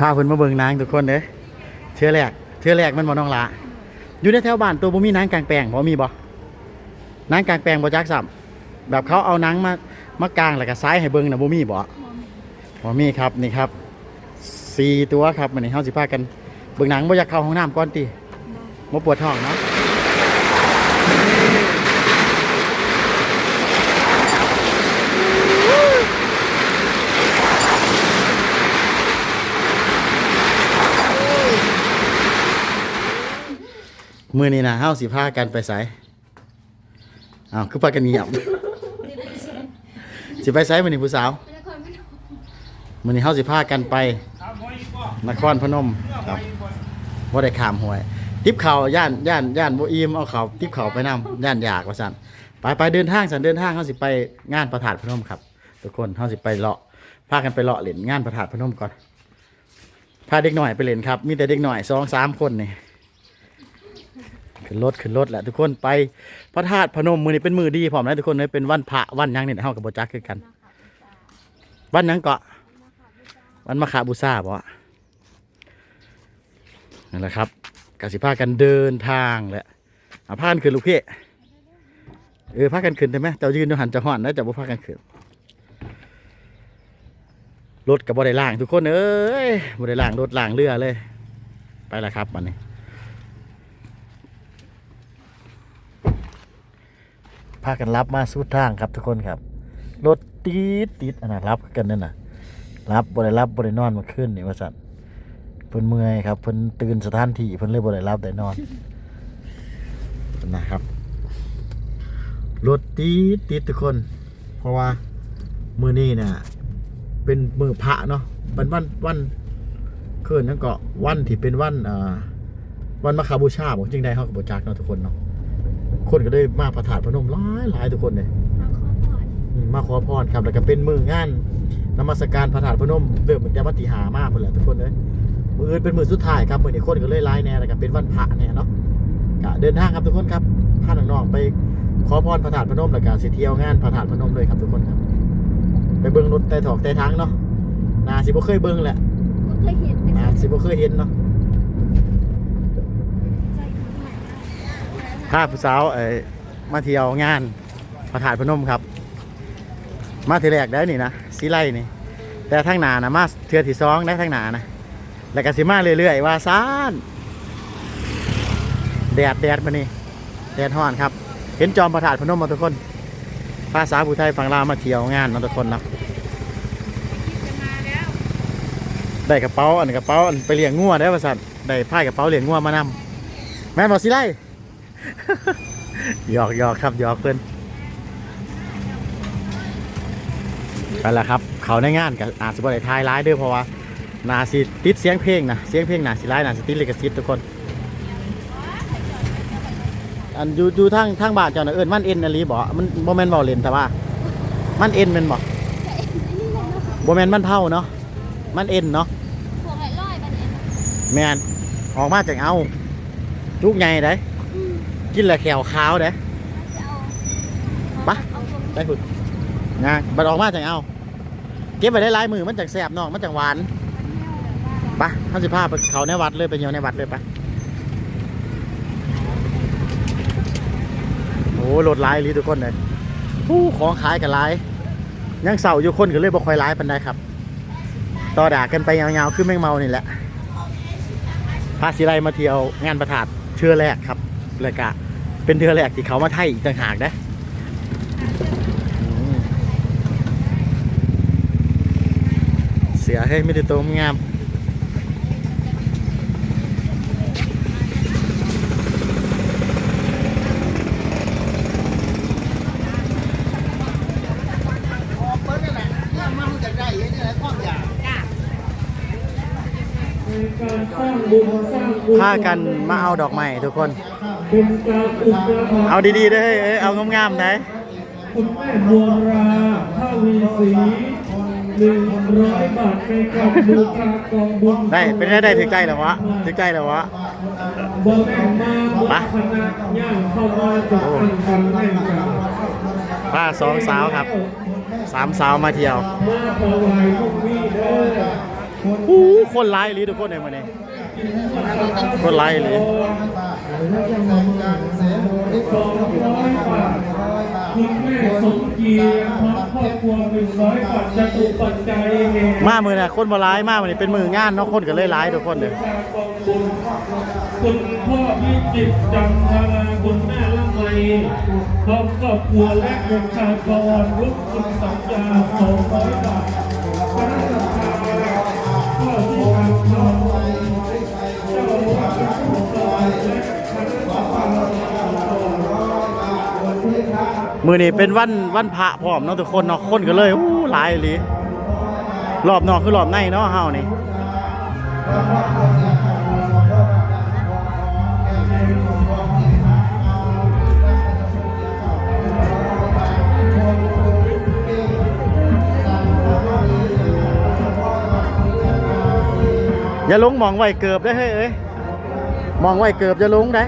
พาเพิ่นมาเบิ่งนางทุกคนเด้อเทื่อแรกเทื่อแรกมันบ่น้องละอยู่ในแถวบ้านตัวบ่มีนางกลางแปลงบ่มีบ่นางกลางแปลงบ่จักซ้ำแบบเขาเอานางมามากลางแล้วก็ซ้ายให้เบิ่งน่ะบ่มีบ่บ่มีครับนี่ครับสี่ตัวครับมื้อนี้เฮาสิพากันเบิ่งหนังบ่อยากเข้าห้องน้ำก่อนติบ่ปวดท้องเนาะ มือนี้นะเฮาสิพากันไปไสอ้าวคือพากันเงียบ สิไปไสมื้อนี้ผู้สาวนครพนมมื้อนี้เฮาสิพากันไปนครพนมครับบ่ได้ขามหวยติบเขาย่านย่านย่านบ่อิ่มเอาเขาวติบเข่าไปนํย่านอยากว่าซั่นไปไปเดินทางสันเดินทางเฮาสิไปงานพระธาตุพนมครับ ทุกคนเฮาสิไปเลาะพากันไปเลาะเล่นงานพระธาตุพนมก่อนพาเด็กหน่อยไปเล่นครับ มีแต่เด็กหน่อยสองสามคนนี่ ขึ้นรถขึ้นรถแหละทุกคนไปพระธาตุพนมมือนี้เป็นมือดีพร้อมนะทุกคนเลยเป็นวันพระวันยังนี่เฮาก็บ่จักคือกัน วันยังเกาะวันมาคาบูซาบ่ะนั่นแหละครับกสิพากันเดินทางแหละเอาพากันขึ้นลูกพี่เออพากันขึ้นได้ไหมเจ้ายืนอยู่หันจะห่อนนะเจ้าบ่พากันขึ้นรถกับบ่ได้ล่างทุกคนเอ้ยบ่ได้ล่างรถล่างเรือเลย ไปแล้วครับวันนี้ พากันรับมาสุดทางครับทุกคนครับ รถติดติดอันนั้นรับกันนั่นน่ะ รับบริรับบรินอนมาขึ้นนี่ว่าสันเพิ่นเมื่อยครับเพิ่นตื่นสถานที่เพิ่นเลยบริรับได้นอนนะครับรถติดติดทุกคน เพราะว่ามือนี้เนี่ยเป็นมือพระเนาะเป็นวันวันเคืนนั่นก็วันที่เป็นวันอ่าวันมาคาบูชาบอกจึงได้เขากับบจักเนาะทุกคนเนาะ คนก็ได้มาพระธาตุพนมหลายหลายทุกคนเลยมาขอพรอืมมาขอพรครับแล้วก็เป็นมืองานนมัสการพระธาตุพนมเริ่มตั้งแต่วันที่หามากเพิ่นแหละทุกคนเลยมืออื่นเป็นมือสุดท้ายครับมือนี้คนก็เลยไล่แน่แล้วก็เป็นวันพระเนี่ยเนาะก็เดินทางครับทุกคนครับพาน้องๆไปขอพรพระธาตุพนมแล้วก็สิเที่ยวงานพระธาตุพนมเลยครับทุกคนครับ ไปเบิ่งรถแต่ถอกแต่ทางเนาะนาสิบ่เคยเบิ่งแหละก็เคยเห็นแต่นาสิบ่เคยเห็นเนาะ ใจถึงไหน พาผู้สาวเอ้มาเที่ยวงานพระธาตุพนมครับ มาทีแรกได้นี่นะสีไล่นี่ แต่ทั้งหนานะมาเทือที่สองได้ทั้งหนานะแล้วก็สิมาเรื่อยๆว่าซ่านแดดแดดมานี่แดดฮ้อนครับ เห็นจอมพระธาตุพนมมาทุกคนภาษาผู้ไทยฝั่งลาวมาเที่ยวงานมาทุกคนนะได้กระเป๋าอันกระเป๋าอันไปเลี้ยงงัวได้ประสันได้ผ้ากระเป๋าเลี้ยงงัวมานำแม่บอกสิไล่ หยอกหยอกครับหยอกเพื่อนไปแล้วครับ เขาในงานกับอาจจะบริทายร้ายเด้วยเพราะว่านาสิติดเสียงเพลงนะเสียงเพลงนาสิร้ายนาสิติดลิขสิทธิ์ทุกคน อันอยู่อยู่ทางทางบ้านเจ้าน่ะเอิ้นมันเอ็นอะลีบ่มันบ่แม่นเว้าเล่นแต่ว่า มันเอ็นแม่นบ่บ่แม่นมันเท่าเนาะมันเอ็นเนาะพวกไอ้ร้อยมันเองแม่นออกมาจากเอาจุกใหญ่ได้ กินแล้วแขวขาวได้จะเอาปะเอาพวกได้พุ่นนะบัดออกมาจากเอา เก็บไว้ได้หลายมือมันจังแซ่บเนาะมันจังหวานไปะท่านสิพาไปเขาในวัดเลยไปเยี่ยวในวัดเลยไปะโอ้รถหลายอีหลีทุกคนเลยผู้ของขายกับหลายยังเสาอยู่คนก็เลยบ่ค่อยร้ายปันใดครับ ต่อด่ากันไปยาวๆคือแมงเมานี่แหละพาสิไรมาเที่ยวงานประถาดเทือแรกครับ เลยกะเป็นเทือแรกที่เขามาไทยอีกต่างหากนะอืมเสือให้ยไม่ได้ตัวงามการสร้างบุญสร้างบุญพากันมาเอาดอกไม้ทุกคน เป็นการอุปถัมภ์เอาดีๆเด้อเฮ้ยเอ้ยเอางามๆนะคุณแม่บัวราภาวีศรีหนึ่งร้อยบาทในกองบูชากองบุญได้เป็นได้ได้ถึงใจแล้ววะถึงใจแล้ววะบอแม่งมาบไปคณะย่างเข้ามาจากอันกันแม่งกันพาสองสาวครับสามสาวมาเที่ยวมาถวายพวกนี้เด้ออู้คนร้ายอีหลีทุกคนเลยมาเนี่ยคนร้ายอีหลีสองร้อยบาทคุณแม่สมเกียรติพร้อมครอบครัวหนึ่งร้อยบาทจะตุปัจจัยแห่มามือน่ะคนบ่ร้ายมากมือนี่เป็นมืองานเนาะคนก็เลยร้ายทุกคนเลยคุณพ่อพิจิตรจันทราคุณแม่ละไมพร้อมครอบครัวและวงการกรรุกคุณสัญญาสองร้อยบาทคณะสัมภา มือนี่เป็นวันวันพระพร้อมเนาะทุกคนเนาะคนก็เลยอู้หลายอีหลีรอบนอกคือรอบในเนาะเฮานี่อย่าลงมองไว้เกือบได้เฮ้ยเอ้ยมองไว้เกือบจะลงได้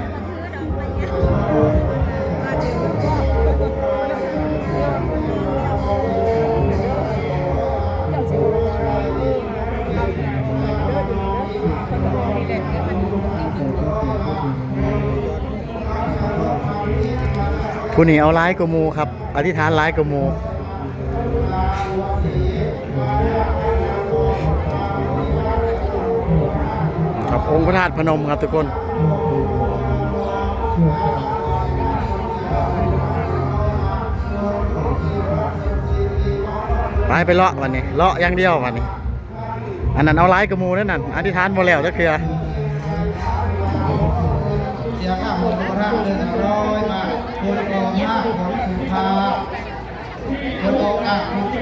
ผู้นี้เอาร้ายกว่าหมูครับ อธิษฐานร้ายกว่าหมูครับองค์พระธาตุพนมครับทุกคนไปไปเลาะวันนี้เลาะอย่างเดียววันนี้ อันนั้นเอาร้ายกว่าหมูนั่นน่ะอธิษฐานบ่แล้วจะคือเสียค่าหมดกระทั่งหนึ่งร้อยบาคนกองห้าของสุภาคนกองอะ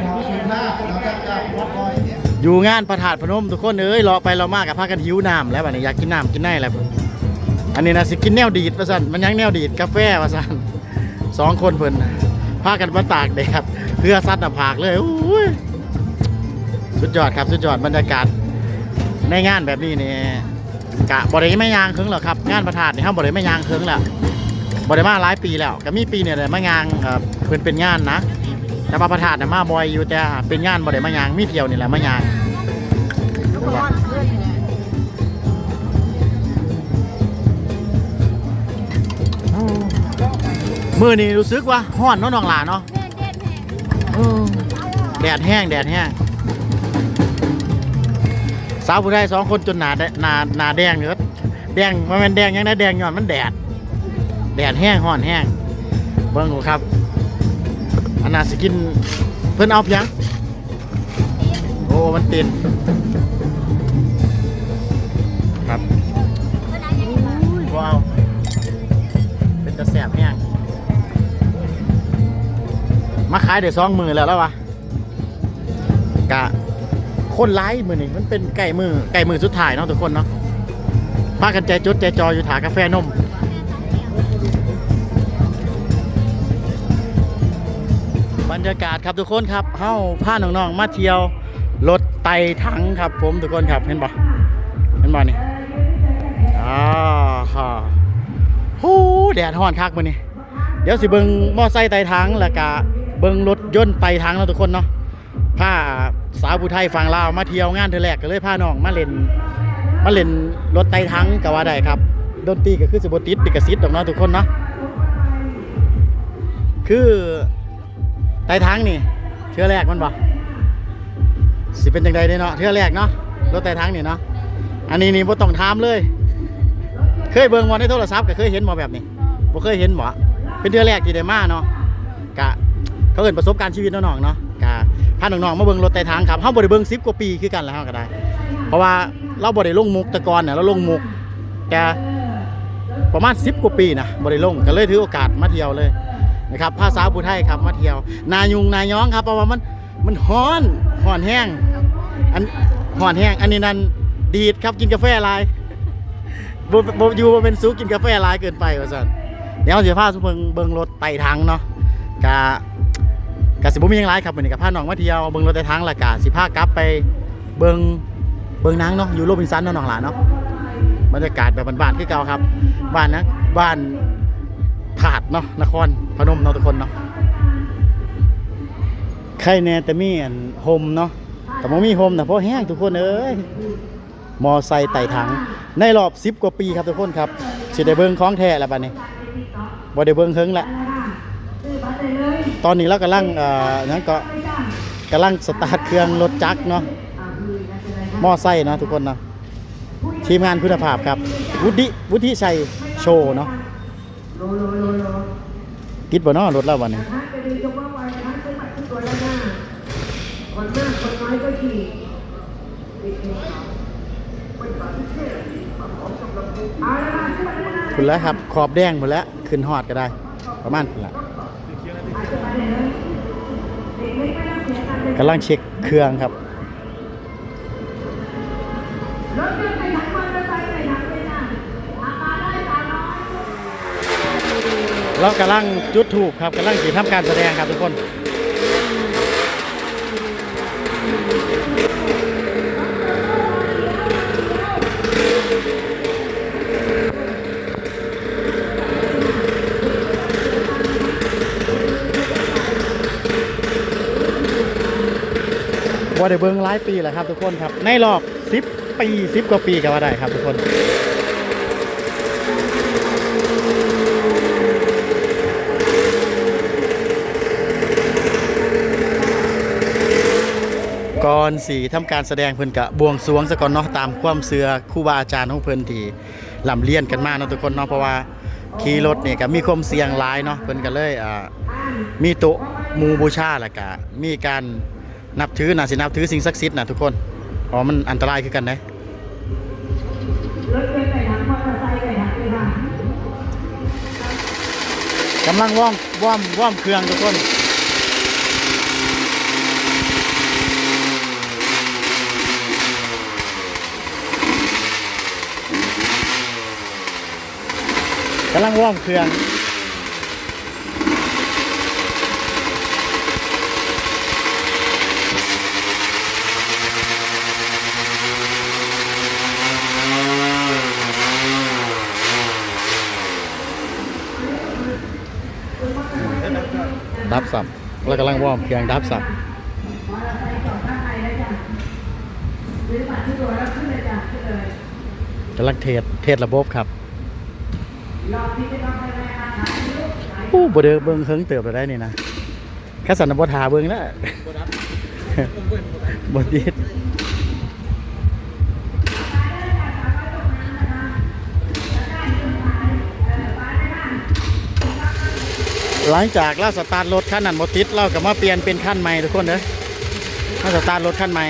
ของสุภาเราจะจับวัดคอยเนี่ยอยู่งานพระธาตุพนมทุกคนเอ้ยรอไปรอมากกับพากันหิวน้ำแล้วบัดนี้อยากกินน้ำกินได้แล้วอันนี้นะสิกินแนวดีดว่าสั่นมันยังแนวดีดกาแฟว่าสั่นสองคนเพิ่นพากันมาตากแดดเพื่อซัดหน้าผากเลยอ้ย สุดยอดครับสุดยอดบรรยากาศในงานแบบนี้นี่กะบ่ได้ไม่ยางเคิงหรอกครับงานพระธาตุนี่เฮาบ่ได้ไม่ยางเคิงแล้วบ่ได้มาหลายปีแล้วก็มีปีเนี่ยได้มายางเอ่อเพิ่นเป็นงานนะแต่ว่าพระธาตุน่ะมาบ่อยอยู่แต่เป็นงานบ่ได้มายางมีเที่ยวนี่แหละมายางมือนี่รู้สึกว่าห้อนเนาะน้องหลาเนาะแม่เด็ดแม่แดดแห้งแดดแห้ง สาวผู้ชายสองคนจนหนาแดหนาหนาแดงเนื้อแดงมันเป็นแดงยังได้แดงย้อนมันแดด แดดแห้งห้อนแห้งเบิ่งดูครับอันนาสกินเพิ่นเอาเพียงโอ้มันติดครับเวลาอย่างนี้ว้าวเป็นตะแสบแห้งมาขายเดี๋ยวสองมือแล้วแล้ววะกะ คนไลฟ์มือนี่มันเป็นไก่มือไก่มือสุดท้ายเนาะทุกคนเนาะพากันใจจดใจจออยู่ถากาแฟนมบรรยากาศครับทุกคนครับเฮ้าพาน้องๆมาเที่ยวรถไต่ถังครับ ผมทุกคนครับเห็นบ่เห็นบ่นี่อ่าฮะฮู้แดดฮ้อนคักมื้อนี้เดี๋ยวสิเบิ่งมอไซค์ไต่ถังแล้วก็เบิ่งรถยนต์ไต่ถังเนาะทุกคนเนาะ พาสาวผู้ไทยฝั่งลาวมาเที่ยวงานเธอแรกก็เลยพาน้องมาเล่นมาเล่นรถไต่ถังก็ว่าได้ครับดนตรีก็คือสิบติดติดกระซิดดอกเนาะทุกคนเนาะคือไต่ทั้งนี่เทือแรกมันบ่สิเป็นจังใดเนาะเทือแรกเนาะรถไต่ทั้งนี่เนาะอันนี้นี่บ่ต้องถามเลย เคยเบิ่งบ่ในโทรศัพท์ก็เคยเห็นบ่แบบนี้บ่เคยเห็นบ่เป็นเทือแรกที่ได้มาเนาะกะเขาเอิ้นประสบการณ์ชีวิตน้องเนาะกะ พาน้องๆมาเบิ่งรถไต่ทั้งครับเฮาบ่ได้เบิ่ง10กว่าปีคือกันแล้วเฮาก็ได้ เพราะว่าเราบ่ได้ลงมุกแต่ก่อนน่ะเราลงมุกแต่ประมาณ 10 กว่าปีนะบ่ได้ลงก็เลยถือโอกาสมาเที่ยวเลยนะครับภาษาผู้ไทยครับมาเที่ยว นายุงนาย้องครับเพราะว่ามันมันฮ้อนฮ้อนแห้งอันฮ้อนแห้งอันนี้นั่นดีดครับกินกาแฟหลายบ่บ่อยู่บ่เป็นซุกินกาแฟหลายเกินไปว่าซั่นเดี๋ยวสิพาสุเบิ่งเบิ่งรถไต่ทางเนาะกะ กะสิบ่มียังหลายครับเหมือนี้ก็พาหนองมาเที่ยวเบิ่งรถไต่ทางล้วก็สิพากลับไปเบิ่งเบิ่งนังเนาะอยู่โรบินสันเนาะน้องหลานเนาะบรรยากาศแบบบ้านๆคือเก่าครับบ้านนะบ้านถาดเนาะนครพนมเนาะทุกคนเนาะใครแน่แต่มีอันโฮมเนาะแต่บ่มีโฮมนะเพราะแห้งทุกคนเอ้ยมอไซค์ไต่ถังในรอบ10กว่าปีครับทุกคนครับสิได้เบิ่งของแท้แล้วบัดนี้บ่ได้เบิ่งเฮิงละ ตอนนี้เรากำลังเอ่อหยังก็กำลังสตาร์ทเครื่องรถจักรเนาะมอไซค์เนาะทุกคนเนาะทีมงานคุณภาพครับ วุฒิวุฒิชัยโชว์เนาะติดบ่เนาะรถเราบัดนี้ท่านไปดูยกว่าวันท่านซื้อบัตรทุกตัวแล้วหน้าคนมากคนน้อยก็ขี่ติดเองครับเป็นบัตรพิเศษของสำหรับผู้เอาละนะซื้อบัตรแล้วนะคุณแล้วครับ ขอบแดงหมดแล้ว ขึ้นฮอดก็ได้ ประมาณคุณละอาจจะ กำลังเช็คเครื่องครับเรากำลังจุดถูกครับกำลังสีทำการแสดงครับทุกคน ว่าได้เบิ้งหลายปีแล้วครับทุกคนครับในรอบ10ปี10กว่าปีก็ว่าได้ครับทุกคนก่อนสีทำการแสดงเพิ่นกะบวงสรวงซะก่อนเนาะตามความเชื่อครูบาอาจารย์ของเพิ่นที่ลำเลียนกันมาเนาะทุกคนเนาะเพราะว่าขี่รถนี่ก็มีความเสี่ยงหลายเนาะเพิ่นก็เลยอ่ามีโต๊ะมูบูชาแล้วก็มีการ นับถือนะสินับถือสิ่งศักดิ์สิทธิ์นะทุกคนเพราะมันอันตรายคือกันนะรถยนต์ไปถังมอเตอร์ไซค์ไปถังเลยค่ะกำลังว่อมว่อมว่อมเครื่องทุกคนกำลังว่อมเครื่อง ดับสับแล้วกำลังวอร์มเครื่องดับสับมอเตอร์ไซค์จอดข้างในแล้วจ้ะซื้อบัตรทุกตัวแล้วขึ้นเลยจ้ะขึ้นเลยกำลังเทสเทสระบบครับรอบที่จะต้องไปแม่ค้าขายลูกขายอู้บ่เด้อเบิ่งเฮิงเติบได้นี่นะแค่สันนบ่ทาเบิ่งแล้วบ่ติด หลังจากเราสตาร์ทรถคันนั้นบ่ติดเราก็มาเปลี่ยนเป็นคันใหม่ทุกคนเด้อเราสตาร์ทรถคันใหม่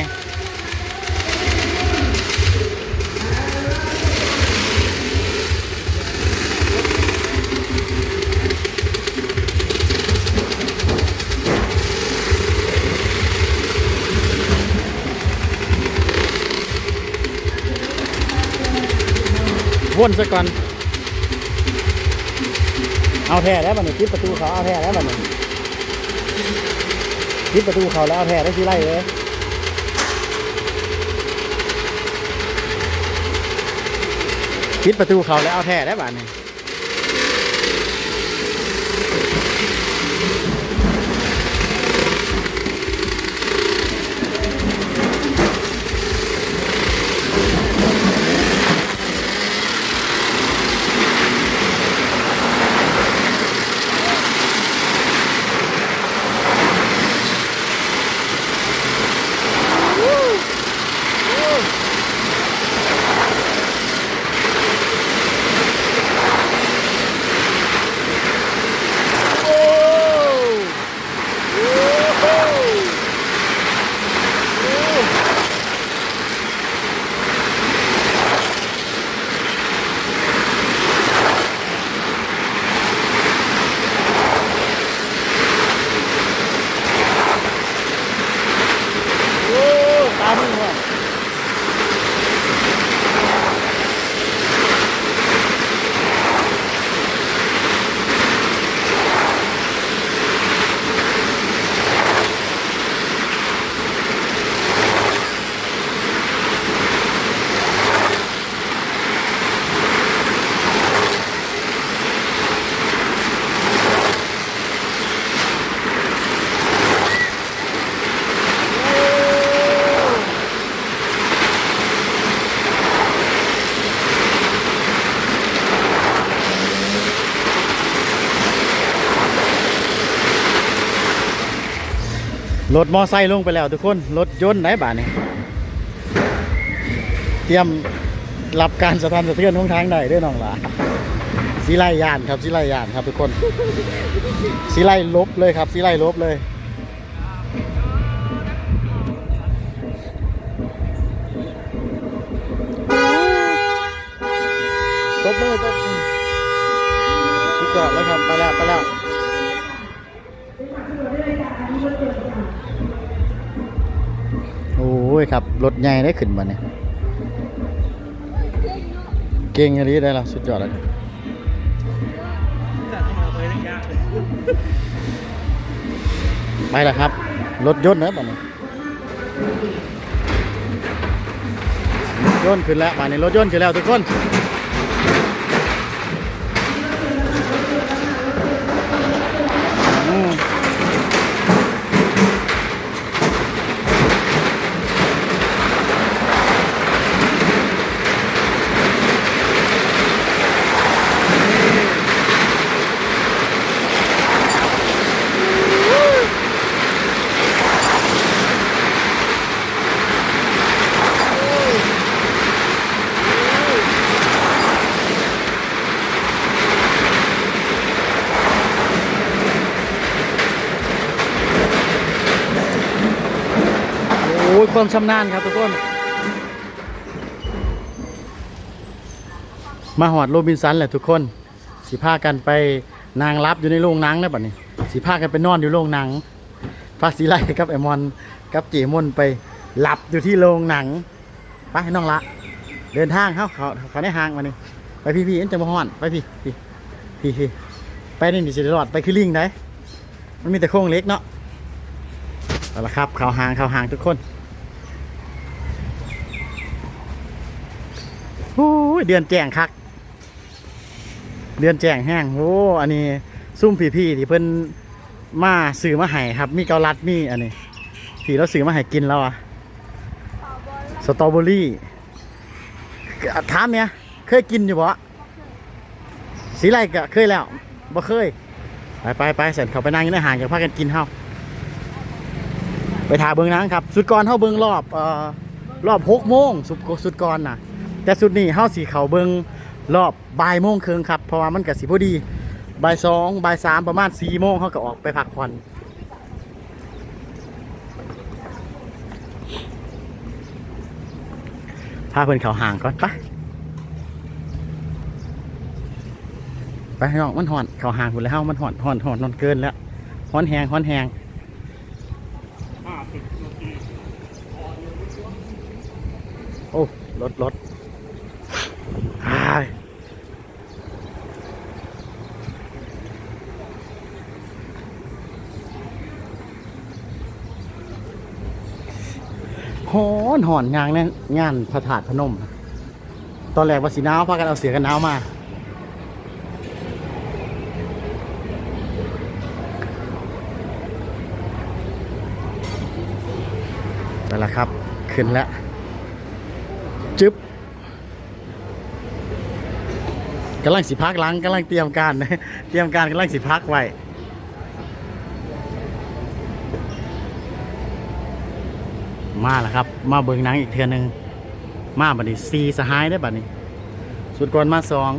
วนซะก่อน เอาแท้แล้วบัดนี้ปิดประตูเขาเอาแท้แล้วบัดนี้ปิดประตูเขาแล้วเอาแท้ได้สิไล่เลยปิดประตูเขาแล้วเอาแท้ได้บัดนี้ รถมอไซค์ลงไปแล้วทุกคน รถยนต์ไหนบ้านนี่เตรียมรับการสะท้านสะเทือนของทางได้เด้วยน้องหล่ะสีไล่ยานครับสีไล่ยานครับทุกคนสีไล่ลบเลยครับสีไล่ลบเลยตบมือตบมือสุดยอดแล้วครับไปแล้วไปแล้ว ยครับ รถใหญ่ได้ขึ้นมาเนี่ยเก่งอะไรได้ละสุดยอดเลยไปละครับ รถยนต์นะบ้านนี้รถยนต์ขึ้นแล้วบ้านนี้รถยนต์ขึ้นแล้วทุกคน ความชำนาญครับทุกคน มาหอดโรบินสันแหละทุกคนสิพากันไปนางรับอยู่ในโรงหนังนะบัดนี้สิพากันไปนอนอยู่โรงหนังฟาสิไลกับไอมอนกับเจมอนไปหลับอยู่ที่โรงหนังไปน้องละ เดินทางเขาเขาเขาได้ห่างมานี่ไปพี่พี่เอ็นจะมาห่อนไปพี่พี่พี่พี่ไปนี่ดิสิรอดไปคือลิงได้มันมีแต่โค้งเล็กเนาะเอาละครับเขาห่างเขาห่างทุกคนโอ้ ยเดือนแจ้งคัก เดือนแจ้งแห้งโอ้อันนี้ซุ่มพี่ๆที่เพิ่นมาซื้อมาให้ครับ มีเกาลัดมีอันนี้พี่เราซื้อมาให้กินแล้วอะสตรอเบอรี่ถามเนี่ยเคยกินอยู่บ่สีไรก็เคยแล้วบ่เคย ไปไปไปเสร็จเขาไปนั่งอยู่ในห่างจากพากันกินเฮาไปถ่ายเบิ้งหนังครับ สุดก่อนเฮาเบิ้งรอบเอ่อรอบหกโมงสุดสุดก่อนน่ะ แต่สุดนี้เฮาสีเขาเบิ้งรอบบ่ายโมงครึ่งครับ เพราะว่ามันก็สิพอดีบ่ายสองบ่ายสามประมาณสี่โมงเฮาก็ออกไปพักผ่อนพาเพิ่นเขาห่างก่อนไปไปน้องมันห่อนเขาห่างพุ่นแล้วเฮามันห่อนห่อนห่อนนอนเกินแล้วห่อนแหงห่อนแหงโอ้รถรถ อ้ายหอนหอนงานเนี่ยงานพระธาตุพนม ตอนแรกว่าสีหนาวพากันเอาเสือกันหนาวมานั่ละครับ ขึ้นแล้ว จึ๊บ กำลังสิพักล้างกำลังเตรียมการเตรียมการกำลังสิพักไว้มาแล้วครับ มาเบิงหนังอีกเทือหนึง มาบัดนี้ซีสหายได้บัดนี้ สุดก่อนมาสอง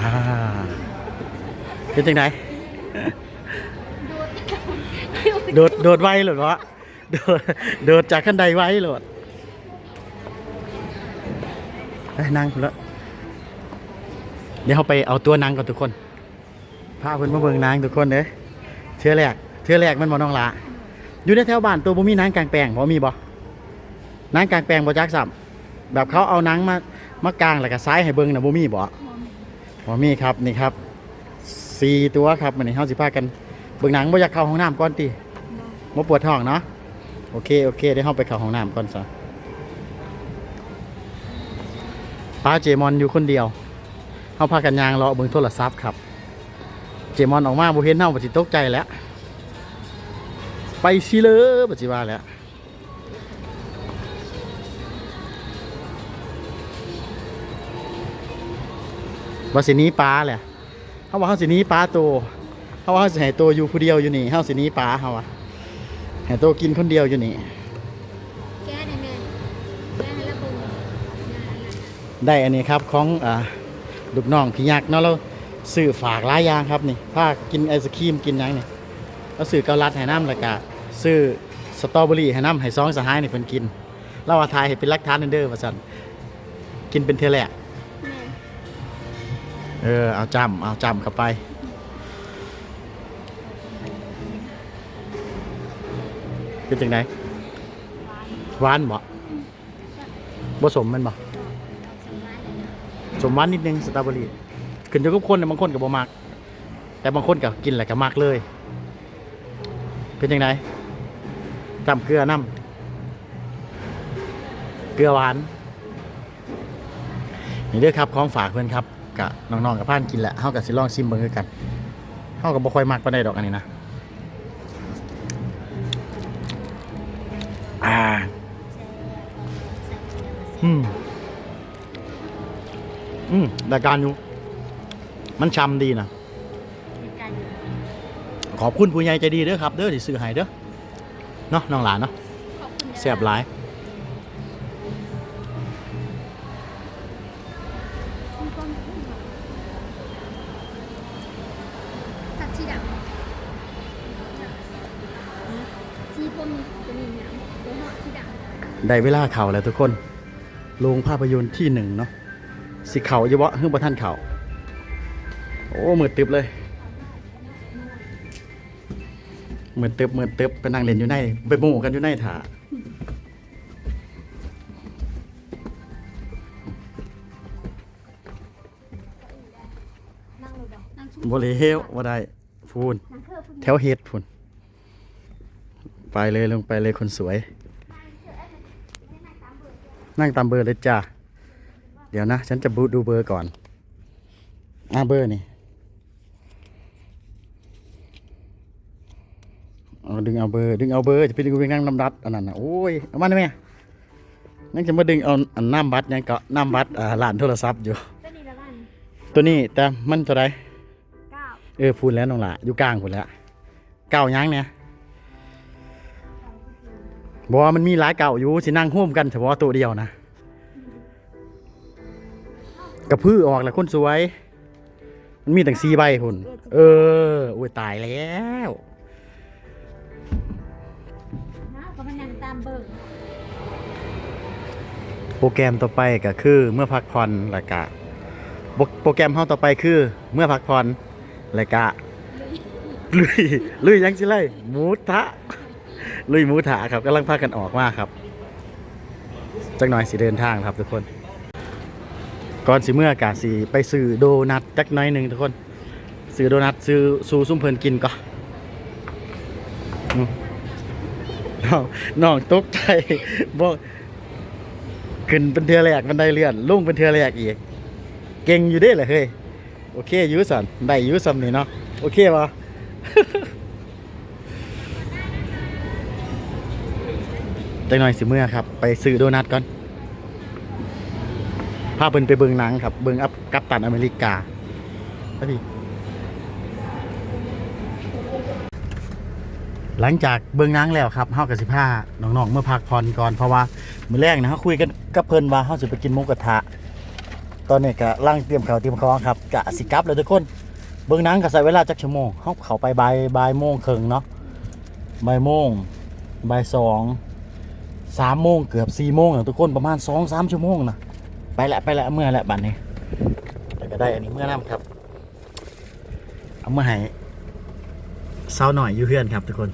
อ่าเป็นจังไดโดดโดดไวหรือวะ โดดโดจากขั้นใดไวหรือวะไปนั่งแล้วเดี๋ยวเราไปเอาตัวนางก่อนทุกคนพาเพิ่นมาเบิ่งนางทุกคนเด้อเทื่อแรกเทื่อแรกมันบ่น้องละอยู่ในแถวบ้านตัวบ่มีนางกลางแปลงบ่มีบ่นางกลางแปลงบ่จักซ้ํแบบเขาเอานางมามากลางแล้วก็ซ้ายให้เบิ่งนะบ่มีบ่บ่มีครับนี่ครับสี่ตัวครับวันนี้เฮาสิพากันเบิ่งหนังบ่อยากเข้าห้องน้ำก่อนติบ่ปวดท้องเนาะ โอเค โอเคเดี๋ยวเฮาไปเข้าห้องน้ำก่อนซะป้าเจมอนอยู่คนเดียวเฮาพากันยางรอเบิ่งโทรศัพท์ครับ เจมอนออกมาบ่เห็นเฮาบ่สิตกใจแล้ว ไปสิเลยบ่สิว่าแล้วว่าสินี้ปลาแหละเขาว่าเขาสินี้ปลาโตเขาว่าเขาสิให้โตอยู่ผู้เดียวอยู่นี่เขาสินี้ปลาเขาว่า ให้โตกินคนเดียวอยู่นี่ แก้ได้แม่แก้ให้ระเบิดได้อันนี้ครับของอ่าลูกน้องพี่ยักษ์เนาะเราซื้อฝากหลายอย่างครับนี่ถ้ากินไอศครีมกินหยังนี่เราซื้อเกาลัดให้น้ำแล้วก็ซื้อสตรอเบอรี่ให้น้ำให้ซองสหายนี่เพิ่นกินเราว่าทายให้เป็นหลักฐานเด้อว่าซั่นกินเป็นเทื่อแรก แม่ เออเอาจำเอาจำเข้าไป เป็นจังไดหวานบ่บ่สมมันบ่สมหวานนิดนึงสตรอเบอรี่ขึ้นอยู่กับคนนะบางคนก็บ่มัก แต่บางคนก็กินแหล้วก็มักเลย เป็นจังไดจำเกลือน้ำเกลือหวานนี่เด้อครับของฝากเพื่อนครับกะน้องๆกับพ่านกินแหละเฮากับสิลองซิมเบิ่งคือกันเฮากับบ่ค่อยมักปานใดดอกอันนี้นะ อืม อืมแต่การอยู่ มันชำดีนะในการอยู่ขอบคุณผู้ใหญ่ใจดีเด้อครับ เด้อที่ซื้อให้เด้อเนาะน้องหลานเนาะขอบคุณแซ่บหลายตัดชีดำชีพวกมีจะมีน้ำตัวเหาะชีดำได้เวลาเข่าแล้วทุกคน โรงภาพยนตร์ที่หนึ่งเนาะสิเข่าเยอะเฮือบ่ท่านเข่าโอ้มืดตึบเลยมืดตึบมืดตึบไปนั่งเล่นอยู่ในไปโม่กันอยู่ในถานั่งเลยบอกนั่งชุบบ่เลวบ่ได้พูนนั่งเครื่องพุ่นแถวเฮดพูนไปเลยลงไปเลยคนสวย นั่งตามเบอร์เลยจ้าเดี๋ยวนะ ฉันจะบูดูเบอร์ก่อนอ่าเบอร์นี่เอาดึงเอาเบอร์ดึงเอาเบอร์จะไปดึงไปนั่งน้ำรัดอันนั้นนะโอ้ยเอามาได้ไหมนั่งจะมาดึงเอาอันน้ำบัตรยังก็น้ำบัตรอ่าร้านโทรศัพท์อยู่ก็นี่ละบ้านตัวนี้แต่มันเท่าไหรเก้าเออพูนแล้วน้องละอยู่กลางพูนแล้วเก่ายังเนี่ย บอกว่ามันมีหลายเก่าอยู่สินั่งห่วมกันเฉพาะตัวเดียวนะกระพือออกแล้วคนสวย มันมีตั้งสี่ใบพุ่นเออโอ้ยตายแล้วน้าก็มานั่งตามเบอร์โปรแกรมต่อไปก็คือเมื่อพักผ่อนแล้วก็โปรโปรแกรมเฮาต่อไปคือ เมื่อพักผ่อนแล้วก็ลุยลุยยังสิเลยหมูทะ ลุยมูถาครับกำลังพากันออกมาครับจักหน่อยสิเดินทางครับทุกคน ก่อนสิเมื่ออากาศสิไปซื้อโดนัทจักหน่อยหนึ่งทุกคนซื้อโดนัทซื้อสู่ซุ่มเพลินกินก่อนน้องน้องตกใจบอกขึ้นเป็นเทือแรกมันได้เลื่อนลงเป็นเทือแรกอีก เก่งอยู่เด้เลยเฮ้ยโอเคยูสันได้ยูสัมนี่เนาะโอเคปะ จังหน่อยสิเมื่อครับ ไปซื้อโดนัทก่อนพาเพิ่นไปเบิงหนังครับ เบิงอัพกัปตันอเมริกาไปดิหลังจากเบิ่งนังแล้วครับเฮากับสิพาน้องๆเมื่อพักผ่อนก่อนเพราะว่ามื้อแรกนะเฮาคุยกันกับเพิ่นว่าเฮาสิไปกินหมูกระทะ ตอนนี้ก็ร่างเตรียมข้าวเตรียมของครับกะสิกลับเลยทุกคน เบิ่งนังก็ใช้เวลาจักชั่วโมงเฮาเข้าไปบ่ายบ่ายโมงครึ่งเนาะบ่ายโมงบ่ายสอง สามโมงเกือบสี่โมงอย่างทุกคนประมาณสองสามชั่วโมงนะไปละไปละเมื่อละบัดนี้แต่ก็ได้อันนี้เมื่อน้ำครับ เอามาให้เศร้าหน่อยอยู่เพื่อนครับทุกคน